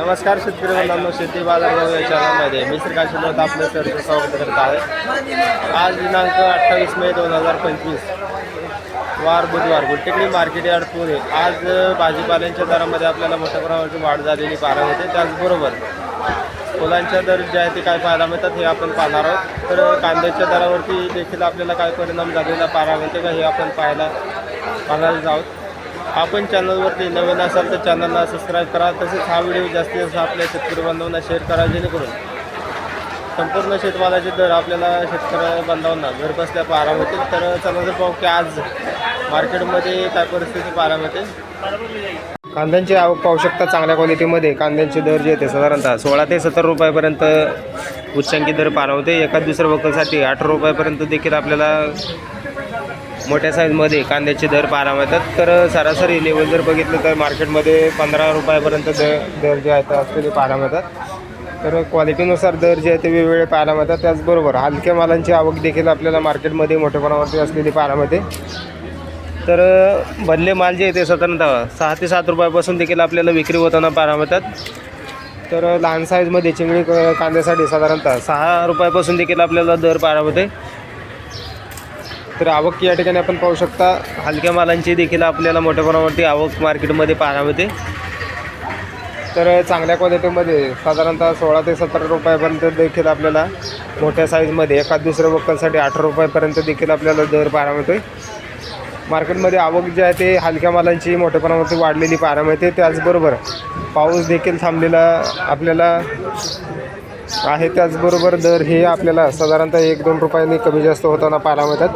नमस्कार शेतकरी बंधूंनो शेती बाजार या चॅनलमध्ये. मी श्रीकांत शिंदे आपलं सरचं स्वागत करत आहे. आज दिनांक अठ्ठावीस मे दोन हजार पंचवीस. वार बुधवार गुलटेकडी मार्केट यार्ड पुणे. आज भाजीपाल्यांच्या दरामध्ये आपल्याला मोठ्या प्रमाणाची वाढ झालेली पाहायला मिळते. त्याचबरोबर फुलांच्या दर जे आहे ते काय पाहायला मिळतात हे आपण पाहणार आहोत. तर कांद्याच्या दरावरती देखील आपल्याला काय परिणाम झालेला पाहायला मिळते का हे आपण पाहायला पाहणार आहोत आपण चॅनलवरती नवीन असाल तर चॅनलला सबस्क्राईब करा. तसेच हा व्हिडिओ जास्तीत जास्त आपल्या शेतकरी बांधवांना शेअर करा जेणेकरून संपूर्ण शेतमालाचे दर आपल्याला शेतकरी बांधवांना घर बसल्या पाहायला होतील. तर चला जर पाहू की आज मार्केटमध्ये काय परिस्थिती पाहायला मिळते. कांद्यांची आवक पाहू शकता चांगल्या क्वालिटीमध्ये कांद्यांचे दर जे येते साधारणतः सोळा ते सत्तर रुपयापर्यंत उच्चांकी दर पारा होते. एका दुसऱ्या वकलसाठी अठरा रुपयापर्यंत देखील आपल्याला मोठ्या साईजमध्ये कांद्याचे दर पाहायला मिळतात. तर सरासरी लेवल जर बघितलं तर मार्केटमध्ये पंधरा रुपयापर्यंत दर दर जे आहेत असते ते पाहायला मिळतात. तर क्वालिटीनुसार दर जे आहे ते वेगवेगळे पाहायला मिळतात. त्याचबरोबर हलक्या मालांची आवक देखील आपल्याला मार्केटमध्ये मोठ्या प्रमाणावरती असलेली पाहायला मिळते. तर भरले माल जे आहे ते साधारणतः सहा ते सात रुपयापासून देखील आपल्याला विक्री होताना पाहायला मिळतात. तर लहान साईजमध्ये चिंगळी क- कांद्यासाठी साधारणतः सहा रुपयापासून देखील आपल्याला दर पाहायला मिळते. तर आवक या ठिकाणी आपण पाहू शकता हलक्या मालांची देखील आपल्याला मोठ्या प्रमाणावरती आवक मार्केटमध्ये पाहायला मिळते. तर चांगल्या क्वालिटीमध्ये साधारणतः सोळा ते सतरा रुपयापर्यंत देखील आपल्याला मोठ्या साईजमध्ये एका दुसऱ्या वक्कलसाठी अठरा रुपयापर्यंत देखील आपल्याला दर पाहायला मिळतो मार्केटमध्ये आवक जी आहे ते हलक्या मालांची मोठ्या प्रमाणावरती वाढलेली पाहायला मिळते. त्याचबरोबर पाऊस देखील थांबलेला आपल्याला आहे त्याचबरोबर दर हे आपल्याला साधारणतः एक दोन रुपयांनी कमी जास्त होताना पाहायला मिळतात.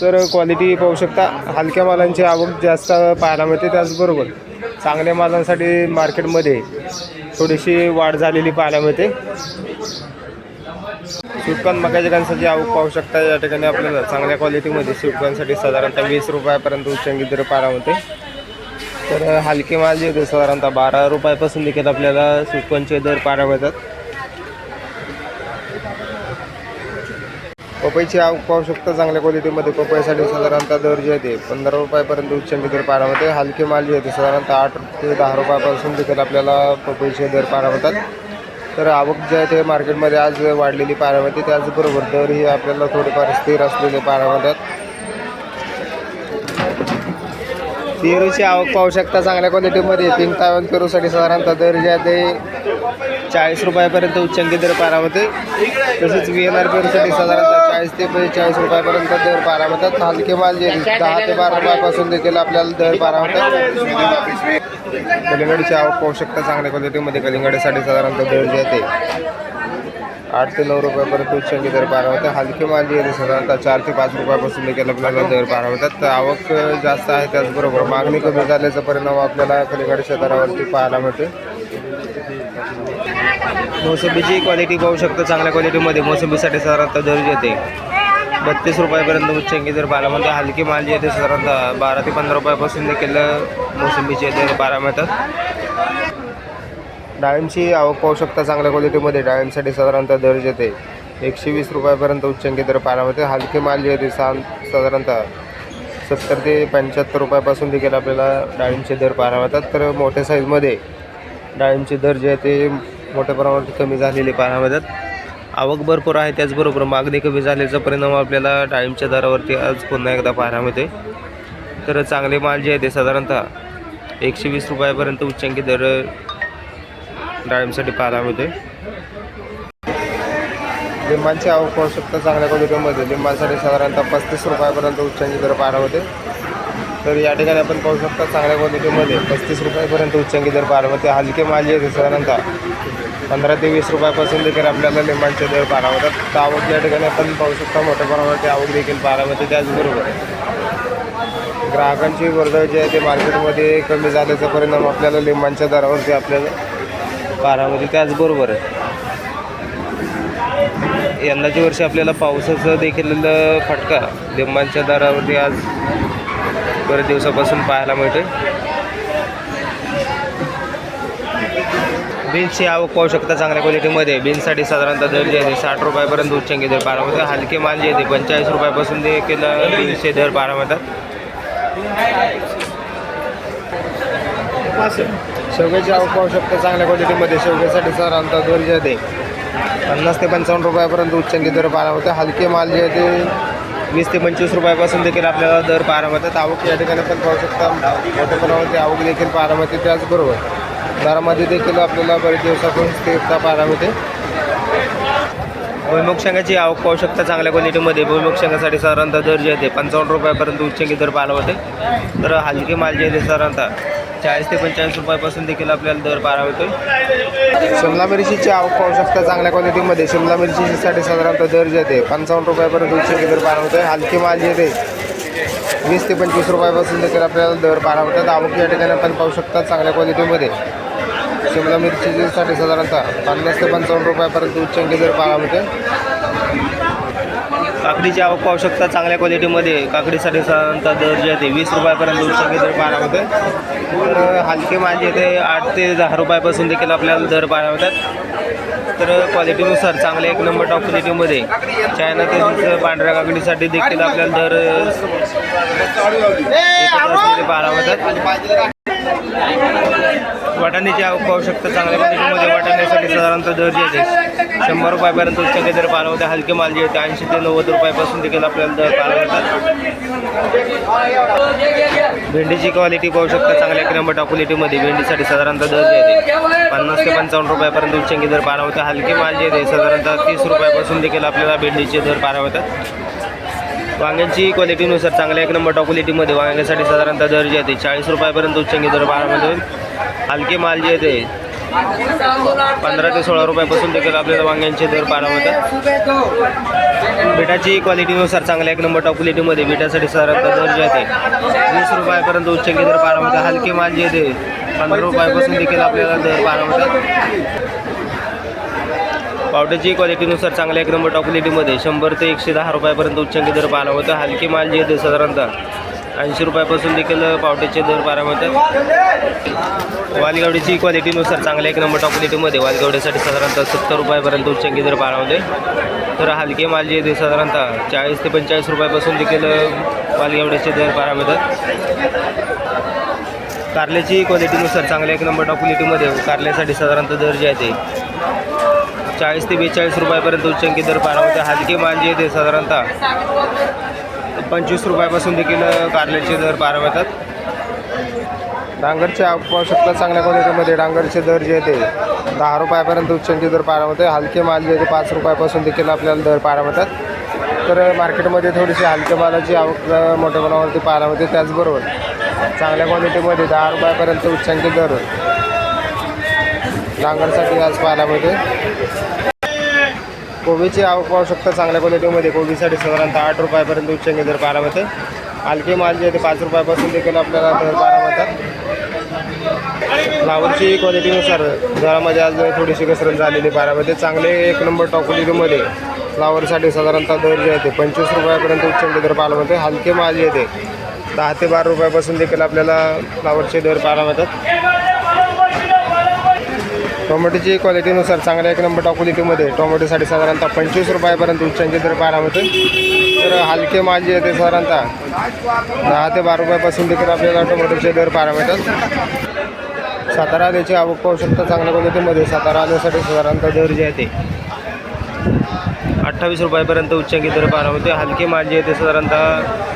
तर क्वालिटी पाहू शकता हलक्या मालांची आवक जास्त पाहायला मिळते. त्याचबरोबर चांगल्या मालांसाठी मार्केटमध्ये थोडीशी वाढ झालेली पाहायला मिळते. स्वीटकॉर्न मकाच्या कणसाची आवक पाहू शकता. या ठिकाणी आपल्याला चांगल्या क्वालिटीमध्ये स्वीटकॉर्नसाठी साधारणतः वीस रुपयापर्यंत उच्चांगी दर पाहायला मिळते. तर हलके माल जे होते साधारणतः बारा रुपयापासून देखील आपल्याला स्वीटकॉर्नचे दर पारा मिळतात. पपईची आवक पाहू शकता चांगल्या क्वालिटीमध्ये पपईसाठी साधारणतः दर जे आहे ते पंधरा रुपयापर्यंत उच्चांकी दर पारा होते हलके माल जे होते साधारणतः आठ ते दहा रुपयापासून देखील आपल्याला पपईचे दर पारा होतात तर आवक जे आहे ते मार्केटमध्ये आज वाढलेली पारा मिळते. त्याचबरोबर दर ही आपल्याला थोडेफार स्थिर असलेले पारा होतात पेरूची आवक पाहू शकता. चांगल्या क्वालिटीमध्ये पिंक तायवान पेरूसाठी साधारणतः दर जे आहे ते चाळीस रुपयापर्यंत उच्चांकी दर पाहायला होते तसेच व्ही एन आर पेरूसाठी साधारणतः चाळीस ते चाळीस रुपयापर्यंत दर पाहायला होतात हलके माल जे दहा ते बारा रुपयापासून देखील आपल्याला दर पाहायला होतात कलिंगडची आवक पाहू शकता. चांगल्या क्वालिटीमध्ये कलिंगडीसाठी साधारणतः दर जे आहे ते आठ ते नऊ रुपयापर्यंत उच्चांकी दर पार होते हलके माली येते साधारणतः चार ते पाच रुपयापासून देखील आपल्याला दर पार होतात. तर आवक जास्त आहे त्याचबरोबर मागणी कमी झाल्याचा परिणाम आपल्याला कलिंगडच्या शेतारावरती पाहायला मिळते मोसंबीची क्वालिटी पाहू शकता. चांगल्या क्वालिटीमध्ये मोसंबीसाठी साधारणतः दर येते. बत्तीस रुपयापर्यंत उच्चांकी दर पाहायला मिळते हलकी माली येते साधारणतः बारा ते पंधरा रुपयापासून देखील मोसंबीचे दर पाहायला मिळतात. डाळिंबची आवक पाहू शकता चांगल्या क्वालिटीमध्ये डाळिंबसाठी साधारणतः दर येते एकशे वीस रुपयापर्यंत उच्चांकी दर पाहायला मिळते. हलके माल जे येते सा साधारणतः सत्तर ते पंच्याहत्तर रुपयापासून देखील आपल्याला डाळिंबचे दर पाहायला मिळतात. तर मोठ्या साईजमध्ये डाळिंबचे दर जे आहे ते मोठ्या प्रमाणात कमी झालेले पाहायला मिळतात. आवक भरपूर आहे त्याचबरोबर मागणी कमी झाल्याचा परिणाम आपल्याला डाळिंबच्या दरावरती आज पुन्हा एकदा पाहायला मिळते तर चांगले माल जे आहे ते साधारणतः एकशे वीस रुपयापर्यंत उच्चांकी दर डाळिंबसाठी पाहायला होते लिंबांची आवक पाहू शकतं चांगल्या क्वालिटीमध्ये. लिंबांसाठी साधारणतः पस्तीस रुपयापर्यंत उच्चांची दर पारा होते. तर या ठिकाणी आपण पाहू शकता चांगल्या क्वालिटीमध्ये पस्तीस रुपयापर्यंत उच्चांकी दर पारा होते. हलके माल येते आहेत साधारणतः पंधरा ते वीस रुपयापासून देखील आपल्याला लिंबांचे दर पारा होतात. तर आवक या ठिकाणी आपण पाहू शकता मोठ्या प्रमाणावरती आवक देखील पाहायला होते त्याचबरोबर. ग्राहकांची वर्दळ जी आहे ते मार्केटमध्ये कमी झाल्याचा परिणाम आपल्याला लिंबांच्या दरावरती आपल्याला पाहायला त्याचबरोबर यंदाच्या वर्षी आपल्याला पावसाचं देखील फटका लिंबांच्या दरावरती आज बरेच दिवसापासून पाहायला मिळते बीन्सची आवक पाहू शकता चांगल्या क्वालिटीमध्ये. बीन्ससाठी साधारणतः दर जे आहे साठ रुपयापर्यंत उच्चांकी दर पारामध्ये हलके माल जे आहे पंचेचाळीस रुपयापासून देखील बीन्सचे दर पाहायला शेवग्याची आवक पाहू शकता चांगल्या क्वालिटीमध्ये शेवग्यासाठी साधारणतः दर जे आहे ते. पन्नास ते पंचावन्न रुपयापर्यंत उच्चांकी दर पाहायला होते. हलके माल जे आहे ते वीस ते पंचवीस रुपयापासून देखील आपल्याला दर पाहायला मिळतात. आवक या ठिकाणी पण पाहू शकता. मोठ्या प्रमाणावरती आवक देखील पाहायला मिळते. त्याचबरोबर दरामध्ये देखील आपल्याला बरेच दिवसापासून स्थिरता पाहायला मिळते. भुईमुग शेंगाची आवक पाहू शकता. चांगल्या क्वालिटीमध्ये भुईमुग शेंगासाठी साधारणतः दर जे आहे ते पंचावन्न रुपयापर्यंत उच्चांकी दर पाहायला होते तर हलके माल जे आहे ते साधारणतः चाळीस ते पंचेचाळीस रुपयापासून देखील आपल्याला दर पाहायला होतो शिमला मिरचीची आवक पाहू शकता चांगल्या क्वालिटीमध्ये. शिमला मिरचीसाठी साधारणतः दर जे आहे पंचावन्न रुपयापर्यंत दोनशे दर पाहायला होतो हलकी माल जे येते वीस ते पंचवीस रुपयापासून देखील आपल्याला दर पारा होतात आवक या ठिकाणी आपण पाहू शकता चांगल्या क्वालिटीमध्ये. शिमला मिरचीसाठी साधारणतः पन्नास ते पंचावन्न रुपयापर्यंत उच्चांकी दर पारा होते काकडीची आवक पाहू शकता चांगल्या क्वालिटीमध्ये. काकडीसाठी साधारणतः दर जे आहे ते वीस रुपयापर्यंत उच्चांकी दर पाहायला होते तर हलके माझे ते आठ ते दहा रुपयापासून देखील आपल्याला दर पाहायला होतात तर क्वालिटीनुसार चांगले एक नंबर टॉप क्वालिटीमध्ये चायना ते पांढऱ्या काकडीसाठी देखील आपल्याला दर पाहायला वाटाण्याची आवक पाहू शकता चांगल्या क्वालिटीमध्ये वाटाण्यासाठी साधारणतः दर जे आहे शंभर रुपयापर्यंत उच्चांकी दर पाहायला होते हलके माल जे होते ऐंशी ते नव्वद रुपयापासून देखील आपल्याला दर पाहायला मिळतात भेंडीची क्वालिटी पाहू शकता चांगल्या एक नंबर टॉप क्वालिटीमध्ये भेंडीसाठी साधारणतः दर जे आहे पन्नास ते पंचावन्न रुपयापर्यंत उच्चांकी दर पाहायला होते हलके माल जे आहे साधारणतः तीस रुपयापासून देखील आपल्याला भेंडीचे दर पाहायला होतात वांग्यांची क्वालिटीनुसार चांगल्या एक नंबर टॉप क्वालिटीमध्ये वांग्यासाठी साधारणतः दर जे आहे चाळीस रुपयापर्यंत उच्चांकी दर बारामध्ये हलके माल जे आहे ते पंधरा ते सोळा रुपयापासून देखील आपल्याला वांग्यांचे दर पाहायला होतात बिटाची क्वालिटीनुसार चांगल्या एक नंबर टॉप क्वालिटीमध्ये बिटासाठी साधारणतः दर जे आहे वीस रुपयापर्यंत उच्चांकी दर पाहायला होतात हलके माल जे आहे ते पंधरा रुपयापासून देखील आपल्याला दर पाहायला होतात पावट्याची क्वालिटीनुसार चांगल्या एक नंबर टॉप क्वालिटीमध्ये शंभर ते एकशे दहा रुपयापर्यंत उच्चांकी दर पाहायला होतं हलके माल जे आहे ते साधारणतः ऐंशी रुपयापासून देखील पावट्याचे दर बारा मिळतात वालगावडीची क्वालिटीनुसार चांगल्या एक नंबर टॉप क्वालिटीमध्ये वालगावडीसाठी साधारणतः सत्तर रुपयापर्यंत उच्चांकी दर बारामध्ये होते तर हलके माल जे आहे ते साधारणतः चाळीस ते पंचेचाळीस रुपयापासून देखील वालगावडीचे दर पाहायला मिळतात कारल्याची क्वालिटीनुसार चांगल्या एक नंबर टॉप क्वालिटीमध्ये कारल्यासाठी साधारणतः दर जे आहे ते चाळीस ते बेचाळीस रुपयापर्यंत उच्चांकी दर पाहायला होते हलके माल जे आहे ते साधारणतः पंचवीस रुपयापासून देखील कारल्याचे दर पारवतात डांगरचे डांगरचे शकतात चांगल्या क्वालिटीमध्ये डांगरचे दर जे ते दहा रुपयापर्यंत उच्चांचे दर पाहायला मिळते हलके माल जे ते पाच रुपयापासून देखील आपल्याला दर पारवतात तर मार्केटमध्ये थोडीशी हलक्या मालाची आवक मोठ्या प्रमाणावरती पाहायला होते. त्याचबरोबर चांगल्या क्वालिटीमध्ये दहा रुपयापर्यंत उच्चांकी दर डांगरसाठी आज पाहायला मिळते कोबीची आवक आवश्यकता चांगल्या क्वालिटीमध्ये कोबीसाठी साधारणतः आठ रुपयापर्यंत उच्चांकी दर पाहायला होते हलके माल जे आहे ते पाच रुपयापासून देखील आपल्याला दर पाहायला होतात फ्लावरची क्वालिटीनुसार दरामध्ये आज थोडीशी घसरण झालेली पाहायला मिळते चांगले एक नंबर टॉप क्वालिटीमध्ये फ्लावरसाठी साधारणतः दर जे आहे ते पंचवीस रुपयापर्यंत उच्चांकी दर पाहायला मिळते हलके माल जे आहे ते दहा ते बारा रुपयापासून देखील आपल्याला फ्लावरचे दर पाहायला मिळतात टोमॅटोची क्वालिटीनुसार चांगल्या एक नंबर टॉप क्वालिटीमध्ये टोमॅटोसाठी साधारणतः पंचवीस रुपयापर्यंत उच्चांचे दर पाहायला मिळते तर हलके माल जे आहे ते साधारणतः दहा ते बारा रुपयापासून देखील आपल्याला टोमॅटोचे दर पाहायला मिळतात. सातारा आल्याची आवक पाहू शकता चांगल्या क्वालिटीमध्ये. सातारा आल्यासाठी साधारणतः दर जे आहे ते अठ्ठावीस रुपयापर्यंत उच्चांकी दर पाहायला मिळते हलके माल जे आहे ते साधारणतः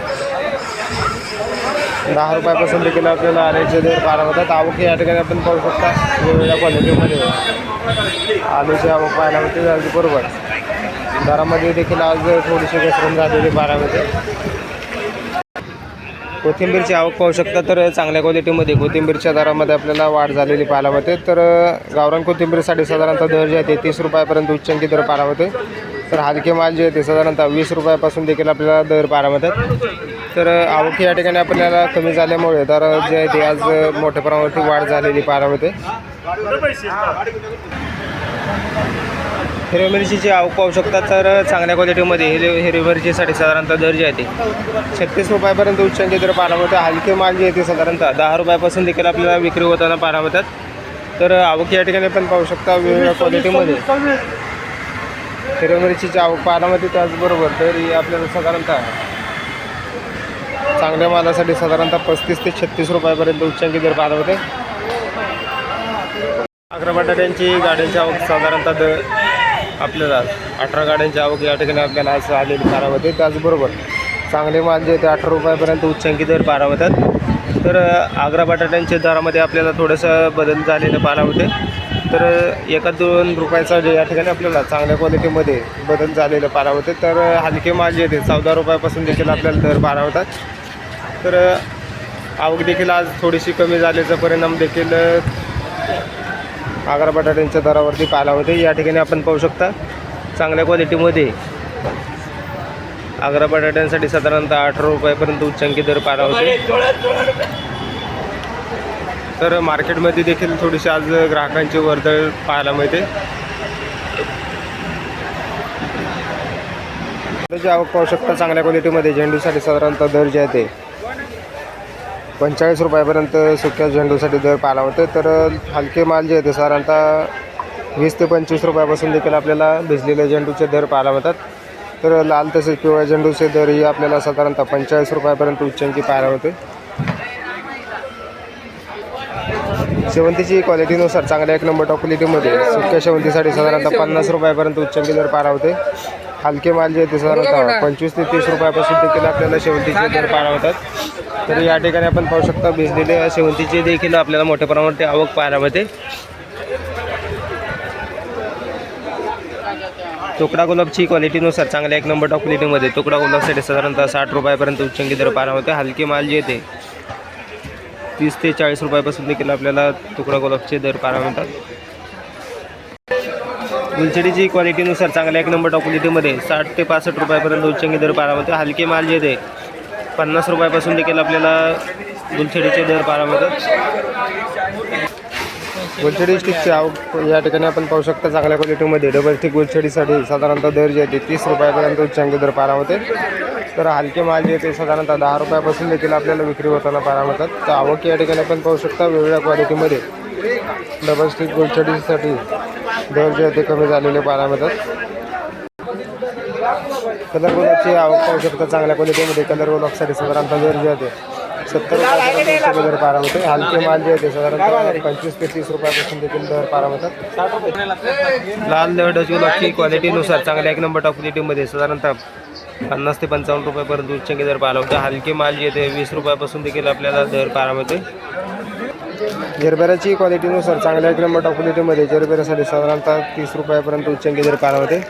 दहा रुपयापासून देखील आपल्याला अनेकशे दर पाहायला मिळतात आवक या ठिकाणी आपण पाहू शकता वेगवेगळ्या क्वालिटीमध्ये आलूची आवक पाहायला मिळते बरोबर. दरामध्ये देखील आज थोडीशी घसरण झालेली पाहायला मिळते कोथिंबीरची आवक पाहू शकता तर चांगल्या क्वालिटीमध्ये कोथिंबीरच्या दरामध्ये आपल्याला वाढ झालेली पाहायला मिळते. तर गावरान कोथिंबीरसाठी साधारणतः दर जे आहे ते तीस रुपयापर्यंत उच्चांकी दर पाहायला मिळते. तर हलके माल जे आहे ते साधारणतः वीस रुपयापासून देखील आपल्याला दर पाहायला मिळतात. तर आवक या ठिकाणी आपल्याला कमी झाल्यामुळे दर जे आहे ते आज मोठ्या प्रमाणावरती वाढ झालेली पाहायला मिळते. हिरव्या मिरचीची आवक पाहू शकतात तर चांगल्या क्वालिटीमध्ये हिरवी हिरवी मिरचीसाठी साधारणतः दर जे आहे ते छत्तीस रुपयापर्यंत उच्चांकी दर पाहायला मिळते. हलके माल जे आहे ते साधारणतः दहा रुपयापासून देखील आपल्याला विक्री होताना पाहायला मिळतात. तर आवक या ठिकाणी पण पाहू शकता वेगवेगळ्या क्वालिटीमध्ये हिरव्या मिरचीची आवक पाहायला मिळते त्याचबरोबर तरी आपल्याला साधारणतः चांगल्या मालासाठी साधारणतः पस्तीस ते छत्तीस रुपयापर्यंत उच्चांकी दर पाहायला होते अकरा बटाट्यांची गाड्यांची आवक साधारणतः दर आपल्याला अठरा गाड्यांची आवक या ठिकाणी आपल्याला आज आलेली पाहायला होते त्याचबरोबर चांगले माल जे ते अठरा रुपयापर्यंत उच्चांकी दर पाहायला होतात तर आग्रा बटाट्यांच्या दरामध्ये आपल्याला थोडंसं बदल झालेलं पाहायला होते तर एका दोन रुपयाचा जे या ठिकाणी आपल्याला चांगल्या क्वालिटीमध्ये बदल झालेलं पाहायला होते तर हलके माल जे ते चौदा रुपयापासून देखील आपल्याला दर पारा होतात तर आवक देखील आज थोडीशी कमी झाल्याचा परिणाम देखील आग्रा बटाट्यांच्या दरावरती पाहायला होते या ठिकाणी आपण पाहू शकता चांगल्या क्वालिटीमध्ये आग्रा बटाट्यांसाठी साधारणतः अठरा रुपयापर्यंत उच्चांकी दर पाहायला होते तर मार्केटमध्ये देखील थोडीशी आज ग्राहकांची वर्दळ पाहायला मिळते. आवक पाहू शकता चांगल्या क्वालिटीमध्ये झेंडूसाठी साधारणतः दर जे आहे ते पंचेचाळीस रुपयापर्यंत सुक्या झेंडूसाठी दर पाहायला होते. तर हलके माल जे आहे ते साधारणतः वीस ते पंचवीस रुपयापासून देखील आपल्याला भिजलेल्या झेंडूचे दर पाहायला मिळतात तर लाल तसेच पिवळ्या झेंडूचे दरही आपल्याला साधारणतः पंचेचाळीस रुपयापर्यंत उच्चांकी पाहायला होते. शेवंतीची क्वालिटीनुसार चांगल्या एक नंबर टॉप क्वालिटीमध्ये सुक्या शेवंतीसाठी साधारणतः पन्नास रुपयापर्यंत उच्चांकी दर पाहायला होते. हलके माल जे आहे ते साधारणतः पंचवीस ते तीस रुपयापासून देखील आपल्याला शेवंतीचे दर पाहायला होतात. तर या ठिकाणी आपण पाहू शकता भिजलेले शेवंतीचे देखील आपल्याला मोठ्या प्रमाणात आवक पाहायला मिळते. तुकडा गुलाबची क्वालिटीनुसार चांगल्या एक नंबर टॉप क्वालिटीमध्ये तुकडा गुलाबसाठी साधारणतः साठ रुपयापर्यंत उच्चंकी दर पाहायला मिळते. हलके माल जे येते तीस ते चाळीस रुपयापासून देखील आपल्याला तुकडा गुलाबचे दर पाहायला मिळतात. गुलछडीची क्वालिटीनुसार चांगल्या एक नंबर टॉप क्वालिटीमध्ये साठ ते पासष्ट रुपयापर्यंत उच्चांकी दर पाहायला मिळते. हलके माल जे येते पन्नास रुपयापासून देखील आपल्याला गुलछडीचे दर पाहायला मिळतात. गुलछडी स्टिकची आवक या ठिकाणी आपण पाहू शकता चांगल्या क्वालिटीमध्ये डबल स्टिक गुलछडीसाठी साधारणतः दर जे आहे ते तीस रुपयापर्यंत उच्चांक दर पारा होते तर हलके माल जे आहे ते साधारणतः दहा रुपयापासून देखील आपल्याला विक्री होताना पारा मिळतात. तर आवक या ठिकाणी आपण पाहू शकता वेगवेगळ्या क्वालिटीमध्ये डबल स्टिक गुलछडीसाठी दर जे आहे ते कमी झालेले पारा मिळतात. कलर गुलाबची आवक पाहू शकता चांगल्या क्वालिटीमध्ये कलर गुलाबसाठी साधारणतः दर जे आहे ते. सत्तर रुपयापर्यंत दर पारा होते हलके माल जे आहे ते साधारणतः पंचवीस ते तीस रुपयापासून देखील दर पारा होतात. लाल दरडोची गुलाबची क्वालिटीनुसार चांगल्या एक नंबर टॉप क्वालिटीमध्ये साधारणतः पन्नास ते पंचावन्न रुपयापर्यंत उच्चांकी दर पारा होते हलके माल जे आहे ते वीस रुपयापासून देखील आपल्याला दर पारा होते जरबेराची क्वालिटीनुसार चांगल्या एक नंबर टॉप क्वालिटीमध्ये जरबेरासाठी साधारणतः तीस रुपयापर्यंत उच्चांकी दर पारा होते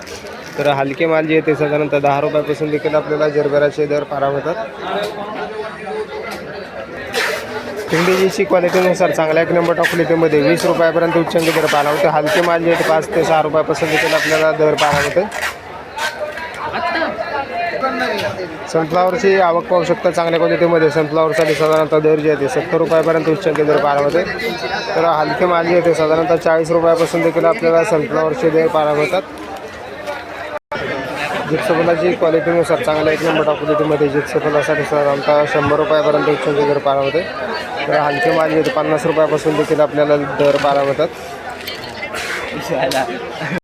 तर हलके माल जे आहे ते साधारणतः दहा रुपयापासून देखील आपल्याला जरभराचे दर पारा होतात. पिंडीजीची क्वालिटीनुसार चांगल्या एक नंबर टॉप क्वालिटीमध्ये वीस रुपयापर्यंत उच्चांकी दर पाहायला होते. हलके माल जे आहे पाच ते सहा रुपयापासून देखील आपल्याला दर पाहायला होते. सनफ्लावरची आवक पाहू शकता चांगल्या क्वालिटीमध्ये सनफ्लावरसाठी साधारणतः दर जे आहे सत्तर रुपयापर्यंत उच्चांकी दर पाहायला होते. तर हलके माल जे आहे साधारणतः चाळीस रुपयापासून देखील आपल्याला सनफ्लावरचे दर पाहायला होतात. जिप्सफलाची क्वालिटीनुसार चांगल्या एक नंबर टॉप क्वालिटीमध्ये सर आमचा शंभर रुपयापर्यंत उच्चांकी दर पारा होते तर हलके माल पन्नास रुपयापासून देखील आपल्याला दर पारा होतात